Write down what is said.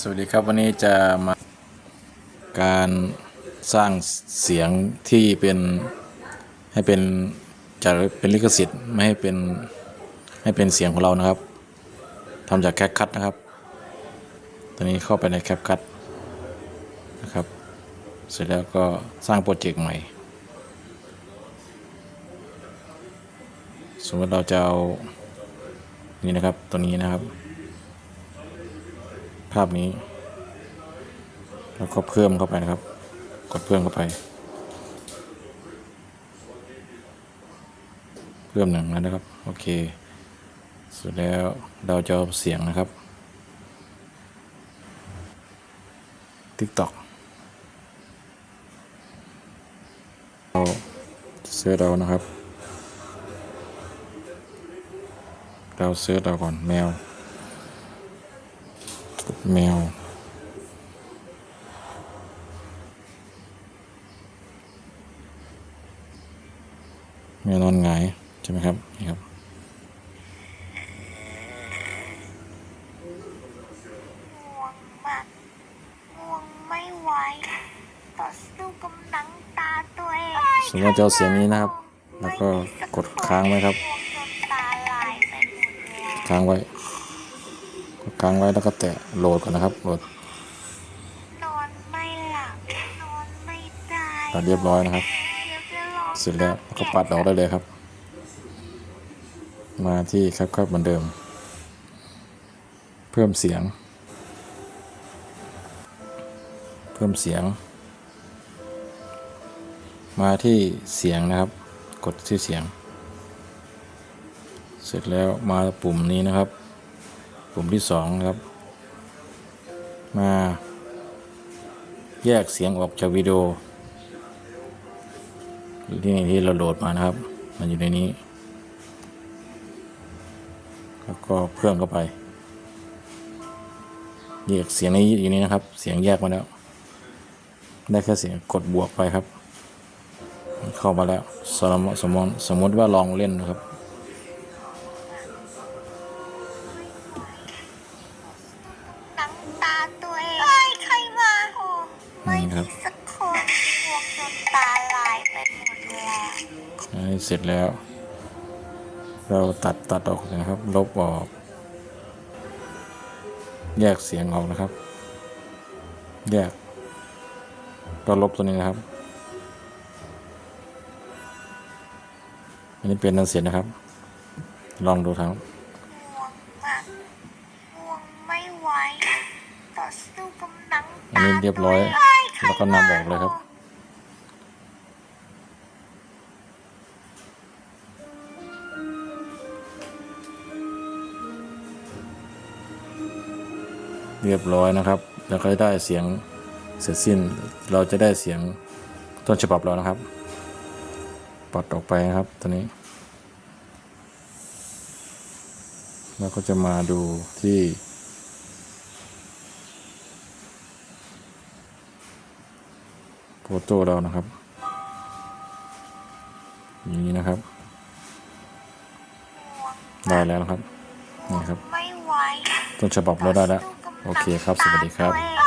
สวัสดีครับวันนี้จะมาการสร้างเสียงที่เป็นให้เป็นจะเป็นลิขสิทธิ์ไม่ให้เป็นให้เป็นเสียงของเรานะครับทำจากแคปคัตนะครับตอนนี้เข้าไปในแคปคัตนะครับ เสร็จแล้วก็สร้างโปรเจกต์ใหม่ สมมติเราจะเอานี่นะครับตัวนี้นะครับาพนี้ แล้วก็เพิ่มเข้าไปนะครับ กดเพิ่มเข้าไป เพิ่มหนึ่งแล้วนะครับ โอเคเสร็จแล้วเราจะเอาเสียงนะครับ TikTok เราเสิร์ชเรานะครับ เราเสิร์ชเราก่อนแมว แมว แมวนอนหงายใช่ไหมครับ นี่ครับง่วงมากง่วงไม่ไหวต่อสู้กำลังตาตัวเองสมมติว่าจะเอาเสียงนี้นะครับ แล้วก็กดค้างไว้ครับง่วงจนตาลายไปหมดแล้วค้างไว้ กดค้างไว้แล้วก็แตะโหลดก่อนนะครับโหลดนอนไม่หลับนอนไม่ได้ตัดเรียบร้อยนะครับเดี๋ยวจะลองเสร็จแล้วก็ปัดออกได้เลยครับ มาที่ครับครับเหมือนเดิม เพิ่มเสียง เพิ่มเสียง มาที่เสียงนะครับ กดที่เสียง เสร็จแล้วมาปุ่มนี้นะครับ ปุ่มที่สองครับ มาแยกเสียงออกจากวิดีโอที่นี่ที่เราโหลดมานะครับ มันอยู่ในนี้ แล้วก็เพิ่มเข้าไป แยกเสียงนี้อยู่นี้นะครับ เสียงแยกมาแล้ว ได้แค่เสียงกดบวกไปครับ เข้ามาแล้วสมมติสมมติว่าลองเล่นนะครับ งตาตัวเองเอ้ยใครมาโอ้ไม่นี่ครัมีบสักคนง่วงจนตาลายไปหมดแล้วอันนี้เสร็จแล้ว เราตัดตัดออกนะครับ ลบออก แยกเสียงออกนะครับ แยก ก็ลบตัวนี้นะครับ อันนี้เป็นนันเสร็จนะครับ ลองดูทั้งง่วงมากง่ วงไม่ไหวต่อสู้กำลังอันนี้เรียบร้อยเอ้ยใครแล้วก็นำออกเลยครับ เรียบร้อยนะครับ แล้วก็ได้เสียงเสร็จสิ้น เราจะได้เสียงต้นฉบับเรานะครับ ปัดออกไปนะครับตัวนี้ แล้วก็จะมาดูที่ โฟโต้เรานะครับ อย่างนี้นะครับ ได้แล้วนะครับนี่ครับไม่ไหวต้นฉบับเราได้แล้ว โอเคครับ สวัสดีครับ